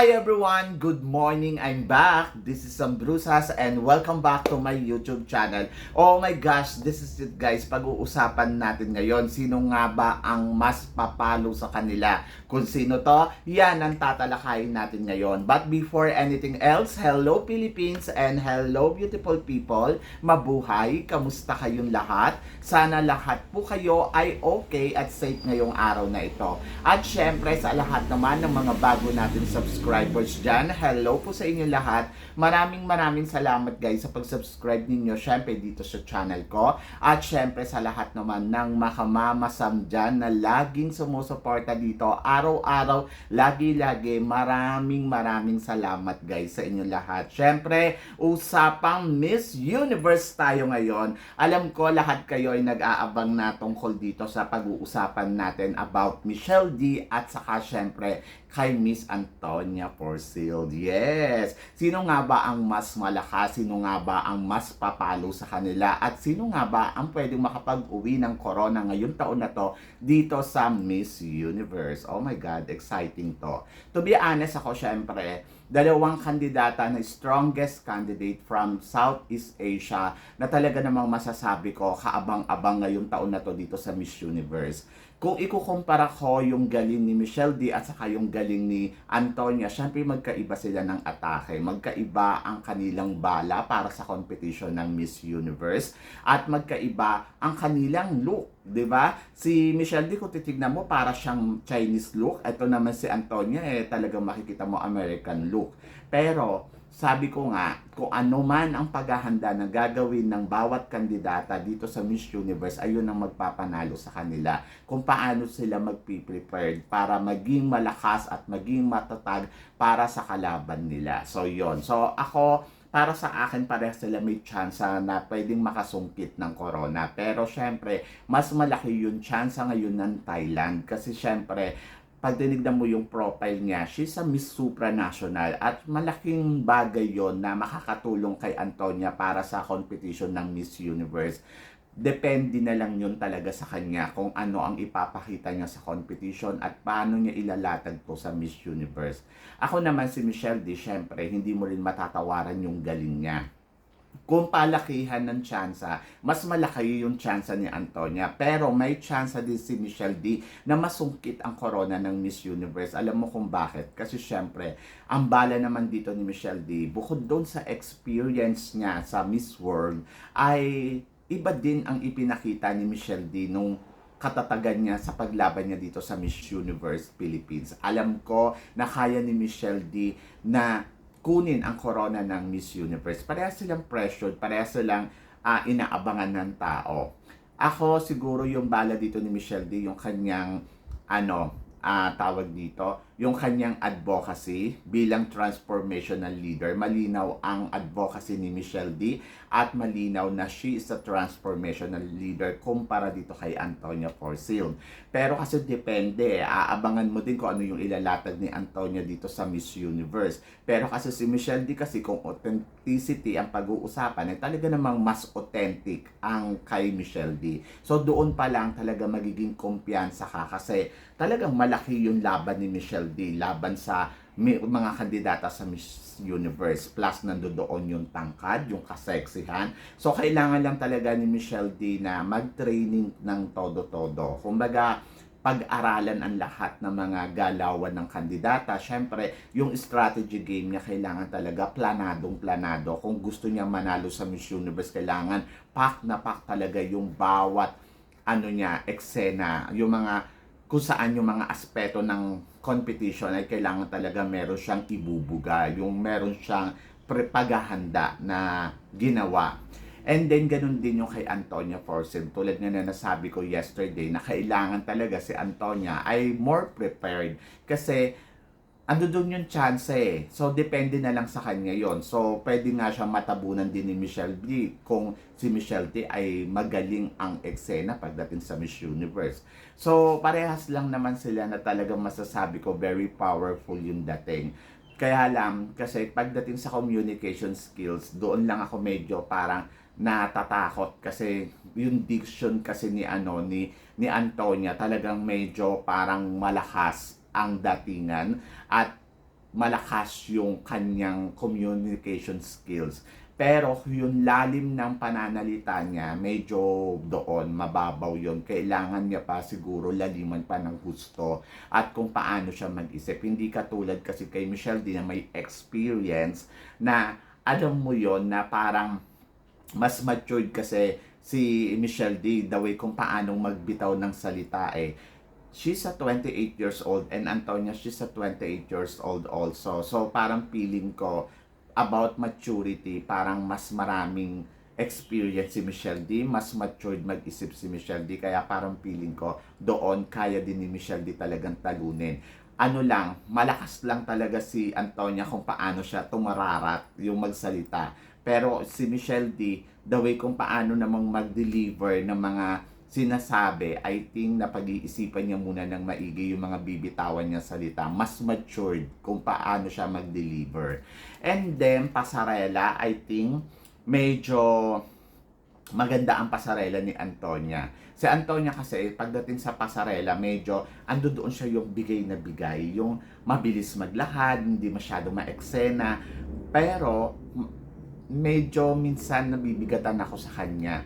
Hi everyone! Good morning! I'm back! This is Sam Brusas and welcome back to my YouTube channel. Oh my gosh! This is it guys. Pag-uusapan natin ngayon, sino nga ba ang mas papalo sa kanila? Kung sino to, yan ang tatalakayin natin ngayon. But before anything else, hello Philippines and hello beautiful people. Mabuhay! Kamusta kayong lahat? Sana lahat po kayo ay okay at safe ngayong araw na ito. At syempre sa lahat naman ng mga bago natin subscribers dyan, hello po sa inyo lahat. Maraming maraming salamat guys sa pag-subscribe ninyo syempre dito sa channel ko. At syempre sa lahat naman ng makamamasam dyan na laging sumusuporta dito araw-araw, lagi-lagi. Maraming maraming salamat guys sa inyo lahat. Syempre, usapang Miss Universe tayo ngayon. Alam ko lahat kayo ay nag-aabang na tungkol dito sa pag-uusapan natin about Michelle D at saka syempre kay Miss Antonia Porcil. Yes! Sino nga ba ang mas malakas? Sino nga ba ang mas papalo sa kanila? At sino nga ba ang pwedeng makapag-uwi ng corona ngayong taon na to dito sa Miss Universe? Oh my God, exciting to. To be honest ako, syempre, dalawang kandidata na strongest candidate from Southeast Asia na talaga namang masasabi ko kaabang-abang ngayong taon na to dito sa Miss Universe. Kung ikukumpara ko yung galing ni Michelle D at saka yung galing ni Antonia, syempre magkaiba sila ng atake. Magkaiba ang kanilang bala para sa competition ng Miss Universe at magkaiba ang kanilang look, 'di ba? Si Michelle D kung titignan mo para siyang Chinese look, ito naman si Antonia eh talagang makikita mo American look. Pero sabi ko nga, kung ano man ang paghahanda na gagawin ng bawat kandidata dito sa Miss Universe, ayun ang magpapanalo sa kanila. Kung paano sila magpiprepared para maging malakas at maging matatag para sa kalaban nila. So, yon So, ako, para sa akin parehas sila may chance na pwedeng makasungkit ng corona. Pero syempre, mas malaki yung chance ngayon ng Thailand kasi syempre, pag tinignan mo yung profile niya, she's a Miss Supranational at malaking bagay yon na makakatulong kay Antonia para sa competition ng Miss Universe. Depende na lang yun talaga sa kanya kung ano ang ipapakita niya sa competition at paano niya ilalatag to sa Miss Universe. Ako naman si Michelle D, syempre, hindi mo rin matatawaran yung galing niya kung palakihan ng tsansa, mas malaki yung tsansa ni Antonia. Pero may tsansa din si Michelle D na masungkit ang corona ng Miss Universe. Alam mo kung bakit? Kasi syempre, ang bala naman dito ni Michelle D, bukod doon sa experience niya sa Miss World, ay iba din ang ipinakita ni Michelle D nung katatagan niya sa paglaban niya dito sa Miss Universe Philippines. Alam ko na kaya ni Michelle D na kunin ang corona ng Miss Universe. Parehas silang pressured, parehas silang uh, inaabangan ng tao. Ako siguro yung bala dito ni Michelle D, yung kanyang ano, uh, tawag dito, yung kanyang advocacy bilang transformational leader. Malinaw ang advocacy ni Michelle D at malinaw na she is a transformational leader kumpara dito kay Antonia Porcil. Pero kasi depende, aabangan mo din kung ano yung ilalatag ni Antonia dito sa Miss Universe. Pero kasi si Michelle D kasi kung authenticity ang pag-uusapan, eh talaga namang mas authentic ang kay Michelle D. So doon pa lang talaga magiging kumpiyansa ka kasi talagang malaki yung laban ni Michelle D laban sa mga kandidata sa Miss Universe. Plus, nandoon yung tangkad, yung kaseksihan. So, kailangan lang talaga ni Michelle D na mag-training ng todo-todo. Kumbaga, pag-aralan ang lahat ng mga galawan ng kandidata. Siyempre, yung strategy game niya kailangan talaga planadong planado. Kung gusto niya manalo sa Miss Universe, kailangan pak na pak talaga yung bawat ano niya, eksena, yung mga kung saan yung mga aspeto ng competition ay kailangan talaga meron siyang ibubuga, yung meron siyang prepaghahanda na ginawa. And then, ganun din yung kay Antonia Forsen. Tulad nga na nasabi ko yesterday na kailangan talaga si Antonia ay more prepared. Kasi ando doon yung chance eh. So, depende na lang sa kanya yon So, pwede nga siya matabunan din ni Michelle B kung si Michelle T ay magaling ang eksena pagdating sa Miss Universe. So, parehas lang naman sila na talagang masasabi ko very powerful yung dating. Kaya lang, kasi pagdating sa communication skills, doon lang ako medyo parang natatakot kasi yung diction kasi ni ano ni ni Antonia talagang medyo parang malakas ang datingan at malakas yung kanyang communication skills. Pero yung lalim ng pananalita niya, medyo doon, mababaw yon Kailangan niya pa siguro laliman pa ng gusto at kung paano siya mag-isip. Hindi katulad kasi kay Michelle D na may experience na alam mo yon na parang mas matured kasi si Michelle D, the way kung paano magbitaw ng salita eh. She's a 28 years old and Antonia, she's a 28 years old also. So parang feeling ko about maturity, parang mas maraming experience si Michelle D, mas matured mag-isip si Michelle D, kaya parang feeling ko doon kaya din ni Michelle D talagang talunin. Ano lang, malakas lang talaga si Antonia kung paano siya tumararat yung magsalita. Pero si Michelle D, the way kung paano namang mag-deliver ng mga sinasabi, I think na pag-iisipan niya muna ng maigi yung mga bibitawan niya salita. Mas matured kung paano siya mag-deliver. And then, pasarela, I think, medyo maganda ang pasarela ni Antonia. Si Antonia kasi, pagdating sa pasarela, medyo ando doon siya yung bigay na bigay. Yung mabilis maglakad, hindi masyado ma-eksena. Pero, medyo minsan nabibigatan ako sa kanya.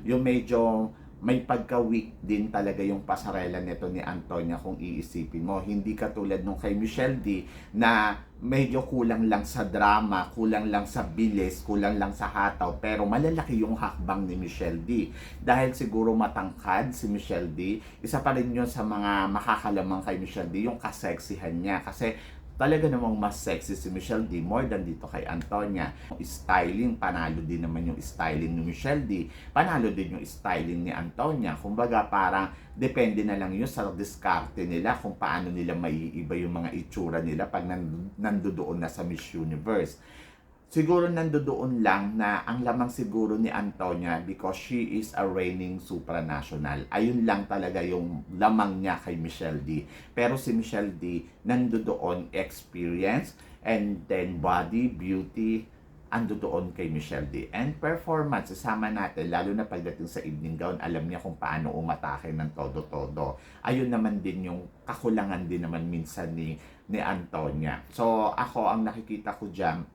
Yung medyo may pagka-weak din talaga yung pasarela nito ni Antonia kung iisipin mo. Hindi katulad nung kay Michelle D na medyo kulang lang sa drama, kulang lang sa bilis, kulang lang sa hataw, pero malalaki yung hakbang ni Michelle D. Dahil siguro matangkad si Michelle D, isa pa rin yun sa mga makakalamang kay Michelle D, yung kaseksihan niya. Kasi talaga namang mas sexy si Michelle D more than dito kay Antonia. Styling, panalo din naman yung styling ni Michelle D. Panalo din yung styling ni Antonia. Kumbaga parang depende na lang yun sa diskarte nila kung paano nila maiiba yung mga itsura nila pag nand- nandoon na sa Miss Universe. Siguro nandoon lang na ang lamang siguro ni Antonia because she is a reigning supranational. Ayun lang talaga yung lamang niya kay Michelle D. Pero si Michelle D nandoon experience and then body, beauty, ando doon kay Michelle D. And performance, isama natin, lalo na pagdating sa evening gown, alam niya kung paano umatake ng todo-todo. Ayun naman din yung kakulangan din naman minsan ni, ni Antonia. So, ako, ang nakikita ko dyan,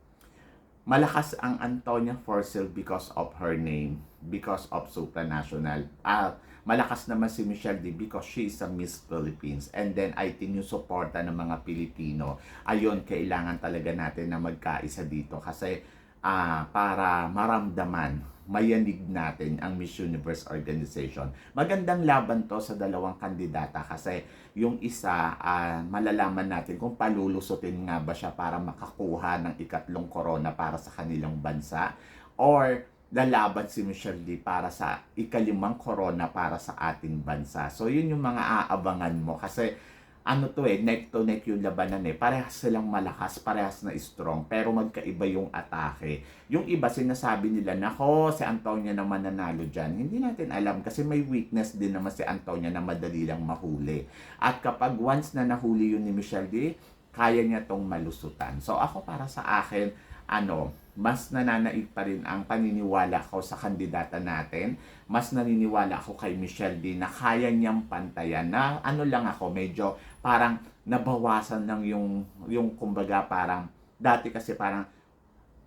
malakas ang Antonia Forcel because of her name, because of supranational. Ah, malakas naman si Michelle D because she is a Miss Philippines. And then I think yung suporta ng mga Pilipino, ayun, kailangan talaga natin na magkaisa dito kasi ah, para maramdaman, mayanig natin ang Miss Universe organization. Magandang laban to sa dalawang kandidata kasi yung isa, ah, malalaman natin kung palulusutin nga ba siya para makakuha ng ikatlong corona para sa kanilang bansa or lalaban si Michelle D para sa ikalimang corona para sa ating bansa. So yun yung mga aabangan mo kasi ano to eh, neck to neck yung labanan eh. Parehas silang malakas, parehas na strong, pero magkaiba yung atake. Yung iba sinasabi nila, nako, si Antonia naman nanalo dyan. Hindi natin alam kasi may weakness din naman si Antonia na madali lang mahuli. At kapag once na nahuli yun ni Michelle D, kaya niya tong malusutan. So ako para sa akin, ano, mas nananaig pa rin ang paniniwala ko sa kandidata natin. Mas naniniwala ako kay Michelle D na kaya niyang pantayan. Na ano lang ako, medyo parang nabawasan ng yung, yung kumbaga parang, dati kasi parang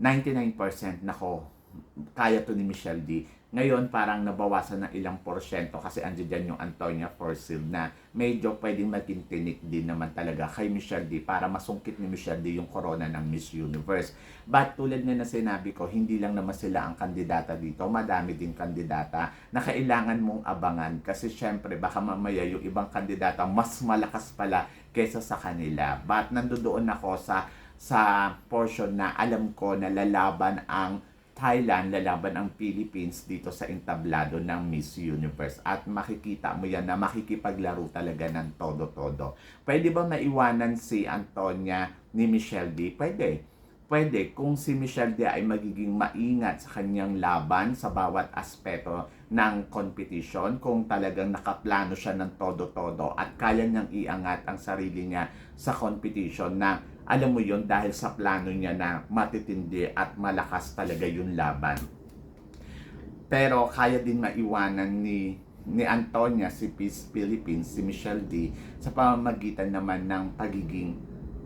99% nako, kaya to ni Michelle D. Ngayon parang nabawasan ng ilang porsyento kasi andyan dyan yung Antonia Forsil na medyo pwedeng maging din naman talaga kay Michelle D para masungkit ni Michelle D yung corona ng Miss Universe. But tulad na na sinabi ko, hindi lang naman sila ang kandidata dito, madami din kandidata na kailangan mong abangan kasi syempre baka mamaya yung ibang kandidata mas malakas pala kaysa sa kanila. But nandoon ako sa sa portion na alam ko na lalaban ang Thailand, lalaban ang Philippines dito sa entablado ng Miss Universe. At makikita mo yan na makikipaglaro talaga ng todo-todo. Pwede ba maiwanan si Antonia ni Michelle D? Pwede. Pwede kung si Michelle D ay magiging maingat sa kanyang laban sa bawat aspeto ng competition, kung talagang nakaplano siya ng todo-todo at kaya niyang iangat ang sarili niya sa competition na alam mo yon dahil sa plano niya na matitindi at malakas talaga yung laban. Pero kaya din maiwanan ni ni Antonia si Peace Philippines, si Michelle D sa pamamagitan naman ng pagiging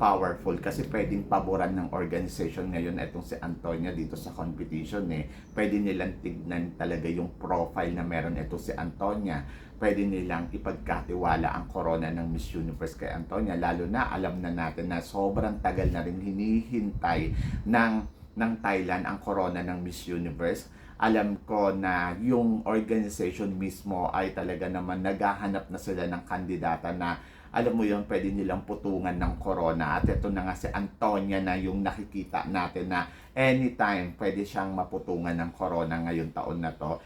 powerful kasi pwedeng paboran ng organization ngayon itong si Antonia dito sa competition eh. Pwede nilang tignan talaga yung profile na meron ito si Antonia. Pwede nilang ipagkatiwala ang corona ng Miss Universe kay Antonia. Lalo na alam na natin na sobrang tagal na rin hinihintay ng, ng Thailand ang corona ng Miss Universe alam ko na yung organization mismo ay talaga naman naghahanap na sila ng kandidata na alam mo yun, pwede nilang putungan ng corona. At ito na nga si Antonia na yung nakikita natin na anytime pwede siyang maputungan ng corona ngayong taon na to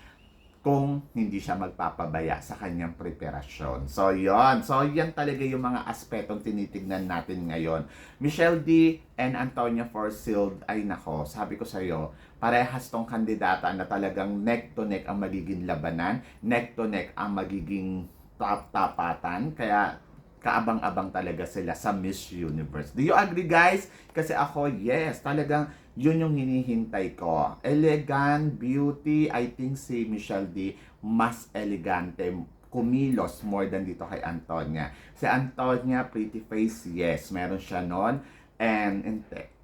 kung hindi siya magpapabaya sa kanyang preparasyon. So, yon So, yan talaga yung mga aspetong tinitignan natin ngayon. Michelle D. and Antonia Forsyth, ay nako, sabi ko sa iyo, parehas tong kandidata na talagang neck to neck ang magiging labanan, neck to neck ang magiging tap-tapatan. Kaya, kaabang-abang talaga sila sa Miss Universe. Do you agree guys? Kasi ako, yes, talagang yun yung hinihintay ko. Elegant, beauty, I think si Michelle D mas elegante, kumilos more than dito kay Antonia. Si Antonia, pretty face, yes, meron siya noon. And, and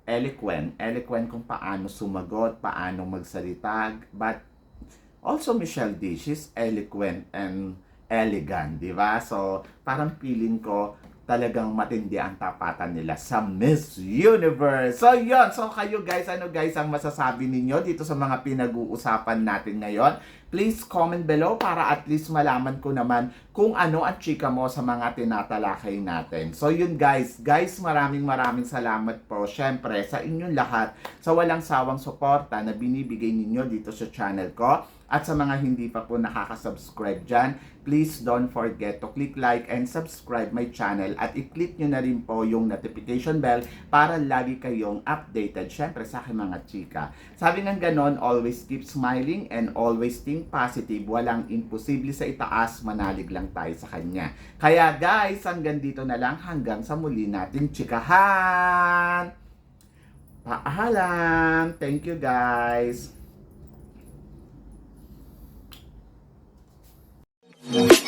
eloquent, eloquent kung paano sumagot, paano magsalita, but also Michelle D, she's eloquent and elegant, di ba? So, parang feeling ko talagang matindi ang tapatan nila sa Miss Universe. So, yon So, kayo guys, ano guys ang masasabi ninyo dito sa mga pinag-uusapan natin ngayon? Please comment below para at least malaman ko naman kung ano ang chika mo sa mga tinatalakay natin. So, yun guys. Guys, maraming maraming salamat po. Syempre, sa inyong lahat, sa walang sawang suporta na binibigay ninyo dito sa channel ko. At sa mga hindi pa po nakaka-subscribe dyan, please don't forget to click like and subscribe my channel at i-click nyo na rin po yung notification bell para lagi kayong updated syempre sa aking mga chika. Sabi ng ganon, always keep smiling and always think positive. Walang imposible sa itaas, manalig lang tayo sa kanya. Kaya guys, hanggang dito na lang hanggang sa muli nating chikahan! Paalam! Thank you guys!